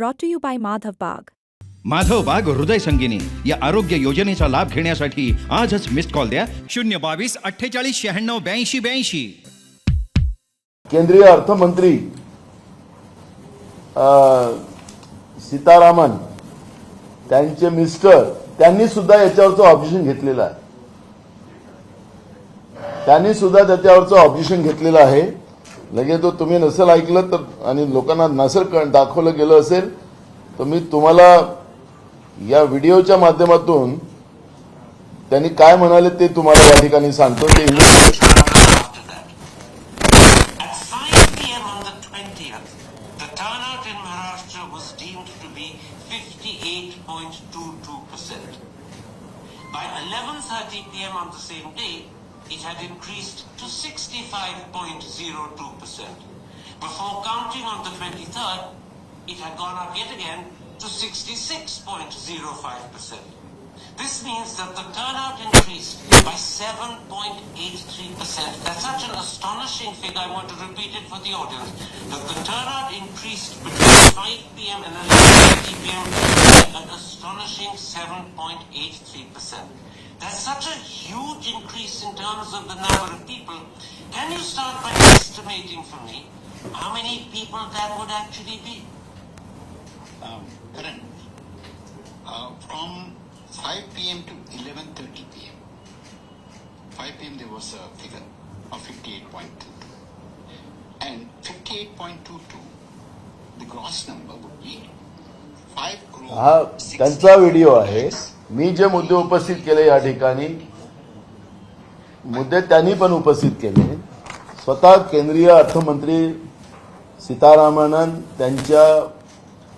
brought to you by Madhav Bag. Madhav बाग हृदय संगिनी या आरोग्य योजनेचा लाभ घेण्यासाठी आजच मिस्ड कॉल द्या. शून्य बावीस अठ्ठेचाळीस शहाण्णव ब्याऐंशी ब्याऐंशी. केंद्रीय अर्थमंत्री अ, सीतारामन त्यांचे मिस्टर त्यांनी सुद्धा याच्यावरचं ऑब्जेक्शन घेतलेलं आहे. त्यांनी सुद्धा त्याच्यावरचं ऑब्जेक्शन घेतलेलं आहे. लगेच तो तुम्ही नसेल ऐकलं तर आणि लोकांना नसेल दाखवलं गेलं असेल तर मी तुम्हाला या व्हिडिओच्या माध्यमातून त्यांनी काय म्हणाले ते तुम्हाला या ठिकाणी सांगतो ते By 11.30 p.m. on the same day, it had increased to 65.02%. Before counting on the 23rd, it had gone up yet again to 66.05%. This means that the turnout increased by 7.83%. That's such an astonishing figure, I want to repeat it for the audience, that the turnout increased between 5 p.m. and 11.30 p.m. by an astonishing 7.83%. That's such a huge increase in terms of the number of people. Can you start by estimating for me how many people that would actually be? um, Karan, uh, from 5 p.m. to 11:30 p.m. 5 p.m. there was a figure of 58.2, and 58.22, the gross number would be 5 crore. हा त्यांचा video आहे मी जे मुद्दे उपस्थित केले या ठिकाणी मुद्दे त्यांनी पण उपस्थित केले. स्वतः केंद्रीय अर्थमंत्री सीतारामनन त्यांच्या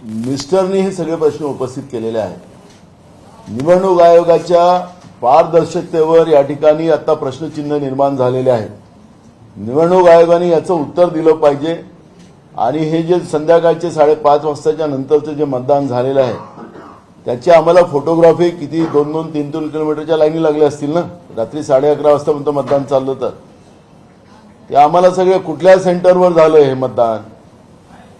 मिस्टरनी हे सगळे प्रश्न उपस्थित केलेले आहेत. निवडणूक आयोगाच्या पारदर्शकतेवर या ठिकाणी आता प्रश्नचिन्ह निर्माण झालेले आहेत. निवडणूक आयोगाने याचं उत्तर दिलं पाहिजे. आणि हे जे संध्याकाळचे साडेपाच वाजताच्या नंतरचं जे मतदान झालेलं आहे त्याची आम्हाला फोटोग्राफी किती दोन दोन तीन तीन किलोमीटरच्या लाईनी लागल्या असतील ना? रात्री साडे अकरा वाजतापर्यंत मतदान चाललं तर ते आम्हाला सगळे कुठल्या सेंटरवर झालं हे मतदान?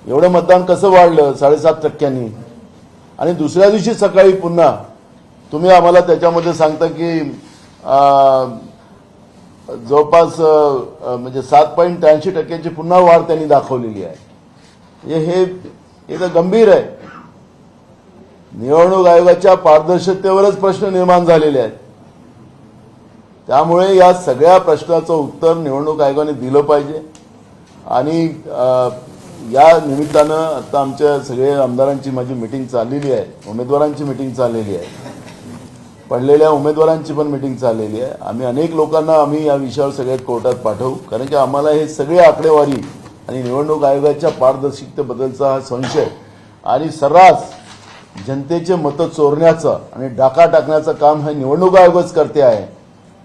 एवढं मतदान कसं वाढलं? साडेसात टक्क्यांनी. आणि दुसऱ्या दिवशी सकाळी पुन्हा तुम्ही आम्हाला त्याच्यामध्ये सांगता की जवळपास म्हणजे सात पॉईंट त्र्याऐंशी टक्क्याची पुन्हा वाढ त्यांनी दाखवलेली आहे. हे हे तर गंभीर आहे. निवडणूक आयोगाच्या पारदर्शकतेवरच प्रश्न निर्माण झालेले आहेत. त्यामुळे या सगळ्या प्रश्नाचं उत्तर निवडणूक आयोगाने दिलं पाहिजे. आणि या निमित्तानं आता आमच्या सगळे आमदारांची माझी मिटिंग चाललेली आहे. उमेदवारांची मिटिंग चाललेली आहे. पडलेल्या उमेदवारांची पण मिटिंग चाललेली आहे. आम्ही अनेक लोकांना आम्ही या विषयावर सगळ्यात कोर्टात पाठवू. कारण की आम्हाला हे सगळे आकडेवारी आणि निवडणूक आयोगाच्या पारदर्शकतेबद्दलचा हा संशय आणि सर्रास जनतेचे मतं चोरण्याचं आणि डाका टाकण्याचं काम हे निवडणूक आयोगच करते आहे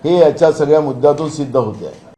हे याच्या सगळ्या मुद्द्यातून सिद्ध होते आहे.